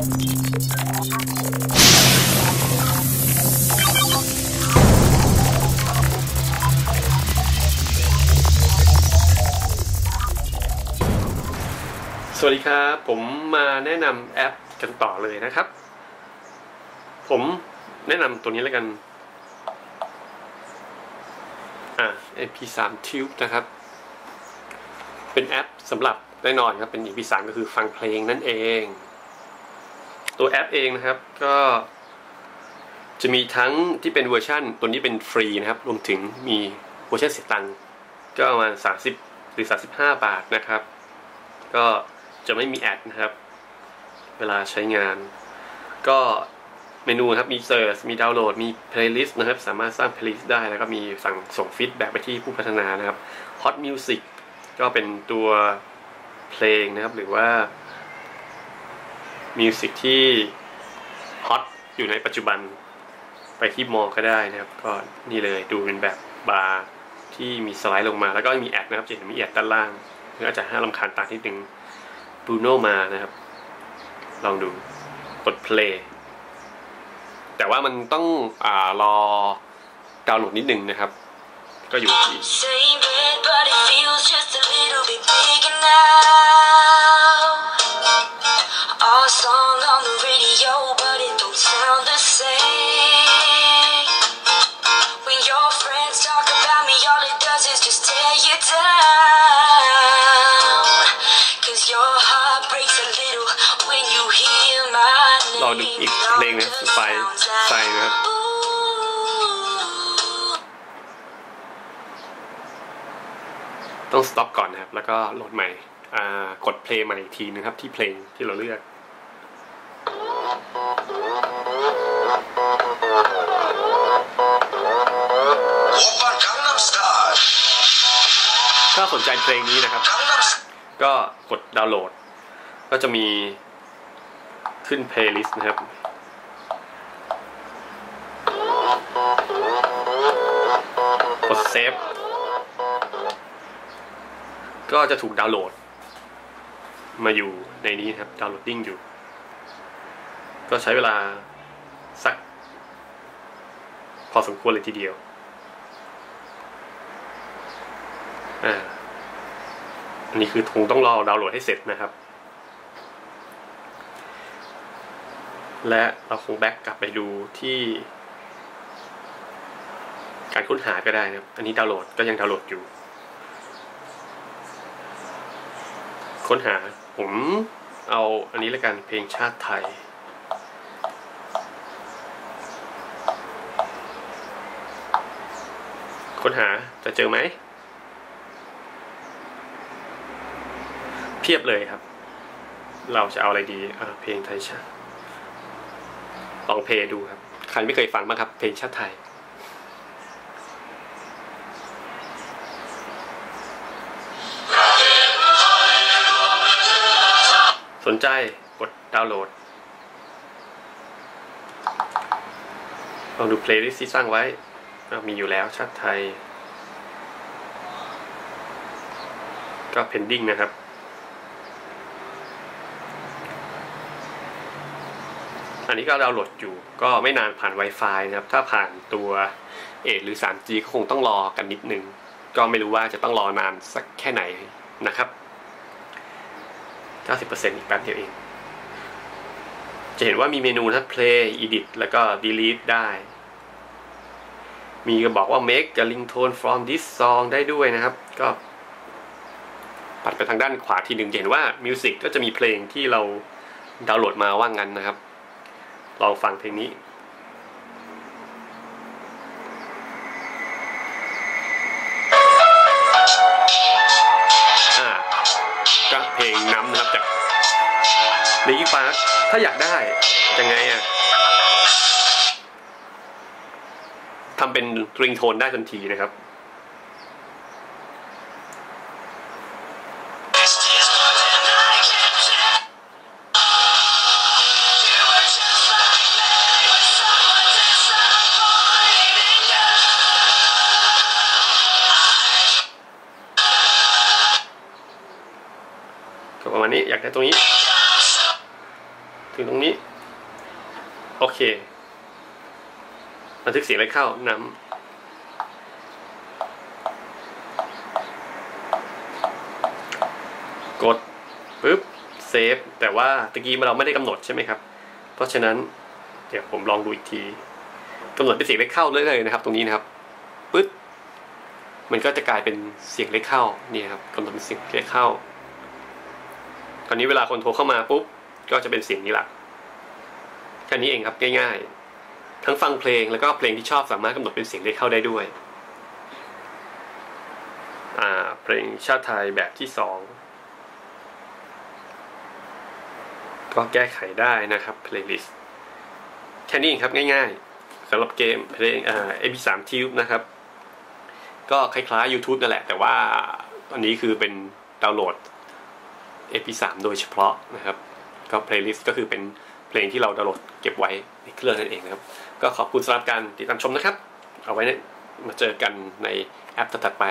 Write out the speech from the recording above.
สวัสดีครับ ผมมาแนะนำแอปกันต่อเลยนะครับ ผมแนะนำตัวนี้แล้วกัน อ่า MP3 Tube นะครับ เป็นแอปสำหรับแน่นอนครับ เป็น MP3 ก็คือฟังเพลงนั่นเอง ตัวแอปเองนะครับก็จะมีทั้งที่เป็นเวอร์ชันตัวนี้เป็นฟรีนะครับ รวมถึงมีเวอร์ชันเสียตังค์ก็ประมาณ 30 หรือ 35 บาทนะครับ ก็จะไม่มีแอดนะครับ เวลาใช้งาน ก็เมนูครับมีเซิร์ชมีดาวน์โหลดมีเพลย์ลิสต์นะครับ สามารถสร้างเพลย์ลิสต์ได้แล้วก็มีสั่งส่งฟีดแบ็ไปที่ผู้พัฒนานะครับ Hot Music ก็เป็นตัวเพลงนะครับ หรือว่า มิวสิกที่ฮอตอยู่ในปัจจุบันไปที่มอก็ได้นะครับ ก็นี่เลยดูเป็นแบบบาร์ที่มีสไลด์ลงมา แล้วก็มีแอดนะครับจะเห็นมีแอดด้านล่างก็อาจจะห้าลำคาญตาที่ดึงบรูโนมานะครับ ลองดูกดเพลย์แต่ว่ามันต้องอ่ารอดาวน์โหลดนิดนึงนะครับ ก็อยู่ที่ song on the radio, but it don't sound the same. When your friends talk about me, all it does is just tear you down. Cause your heart breaks a little when you hear my name. อีกเพลงนะไฟไฟนะครับ ต้องสต็อปก่อนนะครับ แล้วก็โหลดใหม่กดเพลงใหม่อีกทีนึงครับที่เพลงที่เราเลือก ถ้าสนใจเพลงนี้นะครับ ก็กดดาวน์โหลด ก็จะมีขึ้นเพลย์ลิสต์นะครับกดเซฟก็จะถูกดาวน์โหลด มาอยู่ในนี้ครับ ดาวน์โหลดดิ้งอยู่ ก็ใช้เวลาสัก พอสมควรเลยทีเดียว อ่าอันนี้คือคงต้องรอดาวน์โหลดให้เสร็จนะครับ และเราคงแบ็กกลับไปดูที่ การค้นหาก็ได้นะครับ อันนี้ดาวน์โหลดก็ยังดาวน์โหลดอยู่ ค้นหาผมเอาอันนี้ล้วกันเพลงชาติไทย ค้นหาจะเจอไหม เพียบเลยครับ เราจะเอาอะไรดีเพลงไทยชาติลองเพลงดูครับ ใครไม่เคยฟังบ้างครับ เพลงชาติไทยสนใจกดดาวน์โหลด ลองดูเพลย์ลิสต์ที่สร้างไว้ มีอยู่แล้วชาติไทย ก็ pending นะครับ อันนี้ก็ดาวน์โหลดอยู่ ก็ไม่นานผ่าน Wi-Fi นะครับ ถ้าผ่านตัวเอหรือ 3G ก็คงต้องรอกันนิดนึง ก็ไม่รู้ว่าจะต้องรอนานสักแค่ไหนนะครับ 90%อีกแป๊บเดียวเอง จะเห็นว่ามีเมนูนะ play edit แล้วก็ delete ได้ มีก็บอกว่า make a ringtone from this song ได้ด้วยนะครับ ก็ปัดไปทางด้านขวาทีหนึ่งจะเห็นว่า Music ก็จะมีเพลงที่เราดาวน์โหลดมาว่างั้นนะครับ ลองฟังเพลงนี้อ่าก็เพลงน้ำนะครับจากลิงฟ้าถ้าอยากได้ยังไงอะทำเป็นริงโทนได้ทันทีนะครับ ประมาณนี้อยากได้ตรงนี้ ถึงตรงนี้ โอเคบันทึกเสียงเลยเข้านำกดปุ๊บเซฟแต่ว่าตะกี้เราไม่ได้กำหนดใช่ไหมครับ เพราะฉะนั้นเดี๋ยวผมลองดูอีกทีกำหนดเป็นเสียงเล็กเข้าเลยเลยนะครับ ตรงนี้นะครับปึ๊บมันก็จะกลายเป็นเสียงเล็กเข้าเนี่ยครับกำหนดเป็นเสียงเล็กเข้า ตอนนี้เวลาคนโทรเข้ามาปุ๊บก็จะเป็นเสียงนี้ละแค่นี้เองครับง่ายๆ ทั้งฟังเพลงแล้วก็เพลงที่ชอบสามารถกำหนดเป็นเสียงเล็กเข้าได้ด้วยอ่าเพลงชาติไทยแบบที่สองก็แก้ไขได้นะครับ playlist แค่นี้เองครับง่ายๆสำหรับเกมเพลงอ่า MP3 Tube นะครับ ก็คล้ายๆ YouTube นั่นแหละ แต่ว่าตอนนี้คือเป็นดาวน์โหลด MP3 โดยเฉพาะนะครับ ก็เพลย์ลิสต์ก็คือเป็นเพลงที่เราดาวน์โหลดเก็บไว้ในเครื่องนั่นเองนะครับ ก็ขอบคุณสำหรับการติดตามชมนะครับ เอาไว้มาเจอกันในแอปถัดไป